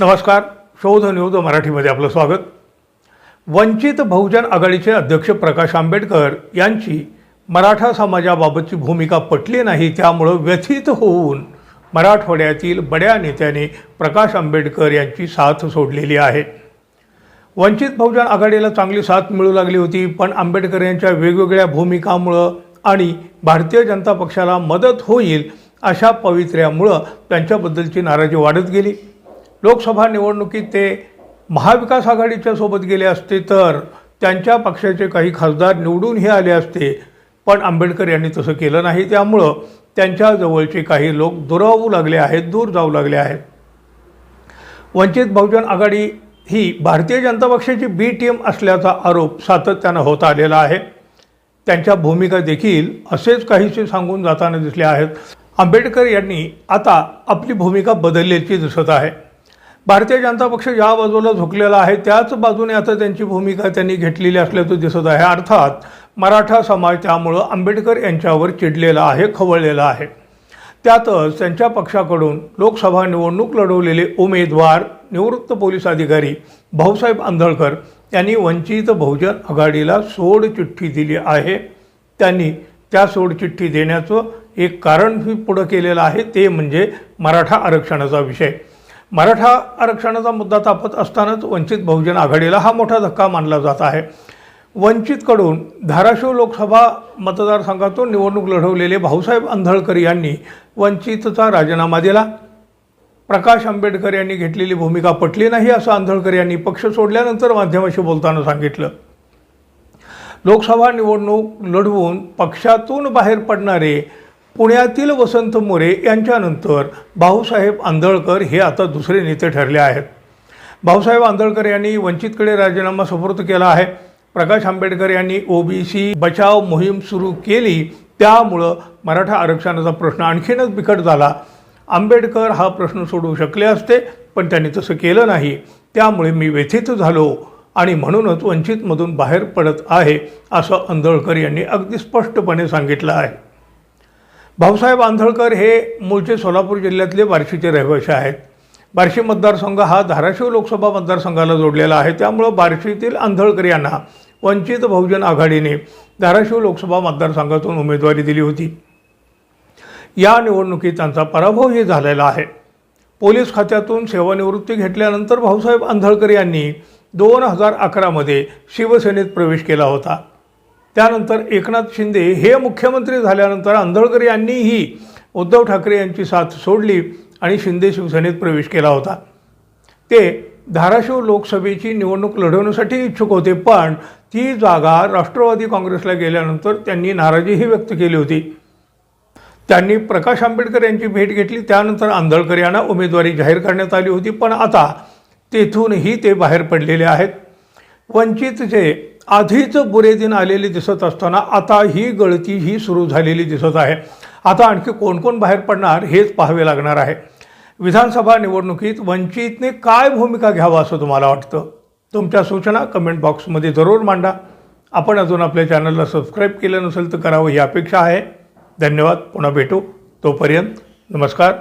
नमस्कार शोध न्यूज मराठीमध्ये आपलं स्वागत. वंचित बहुजन आघाडीचे अध्यक्ष प्रकाश आंबेडकर यांची मराठा समाजाबाबतची भूमिका पटली नाही त्यामुळं व्यथित होऊन मराठवाड्यातील बड्या नेत्याने प्रकाश आंबेडकर यांची साथ सोडलेली आहे. वंचित बहुजन आघाडीला चांगली साथ मिळू लागली होती पण आंबेडकर यांच्या वेगवेगळ्या भूमिकामुळं आणि भारतीय जनता पक्षाला मदत होईल अशा पवित्र्यामुळं त्यांच्याबद्दलची नाराजी वाढत गेली. लोकसभा निवडणुकीत ते महाविकास आघाडीच्या सोबत गेले असते तर त्यांच्या पक्षाचे काही खासदार निवडूनही आले असते. पण आंबेडकर यांनी तसं केलं नाही. त्यामुळं त्यांच्या जवळचे काही लोक दुरावू लागले आहेत दूर जाऊ लागले आहेत. वंचित बहुजन आघाडी ही भारतीय जनता पक्षाची बी टीम असल्याचा आरोप सातत्यानं होत आलेला आहे. त्यांच्या भूमिका देखील असेच काहीसे सांगून जाताना दिसले आहेत. आंबेडकर यांनी आता आपली भूमिका बदलल्याची दिसत आहे. भारतीय जनता पक्ष ज्या बाजूला झुकलेला आहे. त्याच बाजूने आता त्यांची भूमिका त्यांनी घेतलेली असल्याचं दिसत आहे. अर्थात मराठा समाज त्यामुळं आंबेडकर यांच्यावर चिडलेला आहे खवळलेला आहे. त्यातच त्यांच्या पक्षाकडून लोकसभा निवडणूक लढवलेले उमेदवार निवृत्त पोलीस अधिकारी भाऊसाहेब आंधळकर यांनी वंचित बहुजन आघाडीला सोडचिठ्ठी दिली आहे. त्यांनी त्या सोडचिठ्ठी देण्याचं एक कारण पुढं केलेलं आहे. ते म्हणजे मराठा आरक्षणाचा विषय. मराठा आरक्षणाचा मुद्दा तापत असतानाच वंचित बहुजन आघाडीला हा मोठा धक्का मानला जात आहे. वंचितकडून धाराशिव लोकसभा मतदारसंघातून निवडणूक लढवलेले भाऊसाहेब आंधळकर यांनी वंचितचा राजीनामा दिला. प्रकाश आंबेडकर यांनी घेतलेली भूमिका पटली नाही असं आंधळकर यांनी पक्ष सोडल्यानंतर माध्यमाशी बोलताना सांगितलं. लोकसभा निवडणूक लढवून पक्षातून बाहेर पडणारे पुण्यातील वसंत मोरे यांच्यानंतर भाऊसाहेब आंधळकर हे आता दुसरे नेते ठरले आहेत. भाऊसाहेब आंधळकर यांनी वंचितकडे राजीनामा सुपूर्द केला आहे. प्रकाश आंबेडकर यांनी ओबीसी बचाव मोहीम सुरू केली. त्यामुळं मराठा आरक्षणाचा प्रश्न आणखीनच बिकट झाला. आंबेडकर हा प्रश्न सोडवू शकले असते पण त्यांनी तसं केलं नाही. त्यामुळे मी व्यथित झालो आणि म्हणूनच वंचितमधून बाहेर पडत आहे असं आंधळकर यांनी अगदी स्पष्टपणे सांगितलं आहे. भाऊसाहेब आंधळकर हे मूळचे सोलापूर जिल्ह्यातले बार्शीचे रहिवासी आहेत. बार्शी मतदारसंघ हा धाराशिव लोकसभा मतदारसंघाला जोडलेला आहे. त्यामुळं बार्शीतील आंधळकर यांना वंचित बहुजन आघाडीने धाराशिव लोकसभा मतदारसंघातून उमेदवारी दिली होती. या निवडणुकीत त्यांचा पराभवही झालेला आहे. पोलीस खात्यातून सेवानिवृत्ती घेतल्यानंतर भाऊसाहेब आंधळकर यांनी दोन हजार अकरामध्ये शिवसेनेत प्रवेश केला होता. त्यानंतर एकनाथ शिंदे हे मुख्यमंत्री झाल्यानंतर आंधळकर यांनीही उद्धव ठाकरे यांची साथ सोडली आणि शिंदे शिवसेनेत प्रवेश केला होता. ते धाराशिव लोकसभेची निवडणूक लढवण्यासाठी इच्छुक होते पण ती जागा राष्ट्रवादी काँग्रेसला गेल्यानंतर त्यांनी नाराजीही व्यक्त केली होती. त्यांनी प्रकाश आंबेडकर यांची भेट घेतली त्यानंतर आंधळकर यांना उमेदवारी जाहीर करण्यात आली होती पण आता तेथूनही ते बाहेर पडलेले आहेत. वंचितचे आधीच बुरे दिन आलेले दिसत असताना आता ही गळती ही सुरू झालेली दिसत आहे. आता आणखी कोण कोण बाहेर पडणार हेच पाहावे लागणार आहे. विधानसभा निवडणुकीत वंचितने काय भूमिका घ्यावं असं तुम्हाला वाटतं? तुमच्या सूचना कमेंट बॉक्समध्ये जरूर मांडा. आपण अजून आपल्या चॅनलला सबस्क्राईब केलं नसेल तर करावं ही अपेक्षा आहे. धन्यवाद. पुन्हा भेटू. तोपर्यंत नमस्कार.